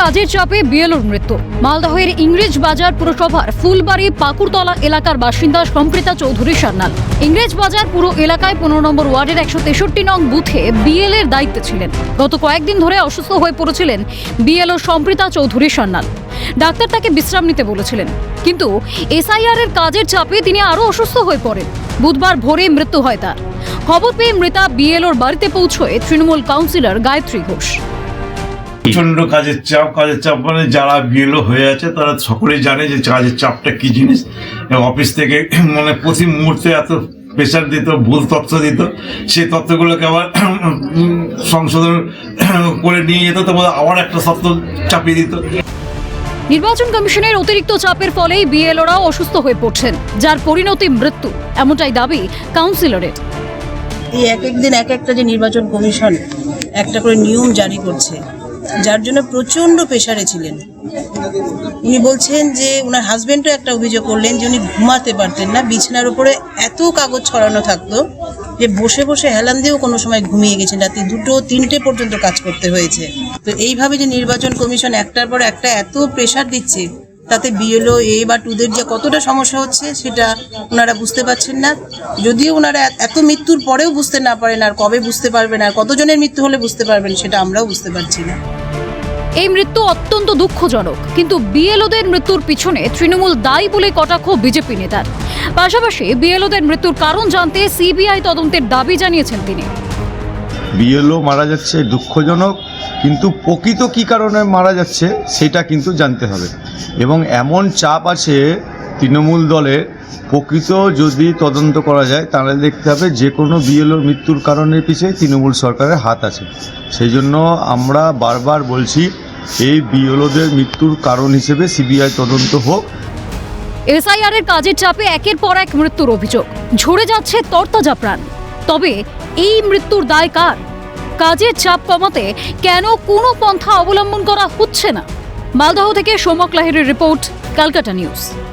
কাজের চাপে বিএলওর মৃত্যু। মালদহের ইংরেজ বাজার পুরসভার ফুলবাড়ি পাকুড়তলা এলাকার বাসিন্দা সম্প্রীতা চৌধুরী সান্যাল। ইংরেজ বাজার পুরো এলাকায় পনেরো নম্বর ওয়ার্ডের একশো তেষট্টি নং বুথে বিএল এর দায়িত্বে ছিলেন। গত কয়েকদিন ধরে অসুস্থ হয়ে পড়েছিলেন বিএলও সম্প্রীতা চৌধুরী সান্যাল। ডাক্তার তাকে বিশ্রাম নিতে বলেছিলেন। কিন্তু এসআইআর এর কাজের চাপে তিনি আরও অসুস্থ হয়ে পড়েন। বুধবার ভোরে মৃত্যু হয় তার। খবর পেয়ে মৃতা বিএলওর বাড়িতে পৌঁছয় তৃণমূল কাউন্সিলর গায়ত্রী ঘোষ। প্রচণ্ড কাজের চাপ কাজের চাপ মানে যারা বিএলও হয়ে আছে তারা সকলেই জানে যে কাজের চাপটা কি জিনিস। অফিস থেকে মানে প্রতি মুহূর্তে এত প্রেশার দিত ভুল তথ্য দিত সেই তথ্যগুলোকে আবার সংশোধন করে নিয়ে যেত তারপর আবার একটা তথ্য চাপিয়ে দিত। নির্বাচন কমিশনের অতিরিক্ত চাপের ফলেই বিএলওরাও অসুস্থ হয়ে পড়ছেন যার পরিণতি মৃত্যু এমনটাই দাবি কাউন্সিলরের। এই এক এক দিন এক একটা যে নির্বাচন কমিশন একটা করে নিয়ম জারি করছে যার জন্য প্রচণ্ড প্রেশারে ছিলেন। উনি বলছেন যে ওনার হাজবেন্ডও একটা অভিযোগ করলেন যে উনি ঘুমাতে পারতেন না, বিছানার উপরে এত কাগজ ছড়ানো থাকতো যে বসে বসে হেলান দিয়েও কোনো সময় ঘুমিয়ে গেছেন। রাতে দুটো তিনটে পর্যন্ত কাজ করতে হয়েছে। তো এইভাবে যে নির্বাচন কমিশন একটার পর একটা এত প্রেশার দিচ্ছে, তাতে বিএলও, এ বা টুদের যে কতটা সমস্যা হচ্ছে সেটা ওনারা বুঝতে পারছেন না। যদিও ওনারা এত মৃত্যুর পরেও বুঝতে না পারেন আর কবে বুঝতে পারবেন আর কতজনের মৃত্যু হলে বুঝতে পারবেন সেটা আমরাও বুঝতে পারছি না। এই মৃত্যু অত্যন্ত দুঃখজনক, কিন্তু বিএলওদের মৃত্যুর পিছনে তৃণমূল দায়ী বলে কটাক্ষ বিজেপি নেতার। পাশাপাশি বিএলওদের মৃত্যুর কারণ জানতে সিবিআই তদন্তের দাবি জানিয়েছেন তিনি। বিএলও মারা যাচ্ছে দুঃখজনক, কিন্তু প্রকৃত কী কারণে মারা যাচ্ছে সেটা কিন্তু জানতে হবে। এবং এমন চাপ আছে তৃণমূল দলের, প্রকৃত যদি তদন্ত করা যায় তাহলে দেখতে হবে যে কোনো বিএলওর মৃত্যুর কারণের পিছিয়ে তৃণমূল সরকারের হাত আছে। সেই জন্য আমরা বারবার বলছি এই বিএলওদের মৃত্যুর কারণ হিসেবে সিবিআই তদন্ত হোক। এসআইআর এর কাজের চাপে একের পর এক মৃত্যুর অভিযোগ। ঝরে যাচ্ছে তরতাজা প্রাণ। তবে এই মৃত্যুর দায় কার? কাজের চাপ কমাতে কেন কোনো পন্থা অবলম্বন করা হচ্ছে না? মালদহ থেকে সোমক লাহিরের রিপোর্ট, ক্যালকাটা নিউজ।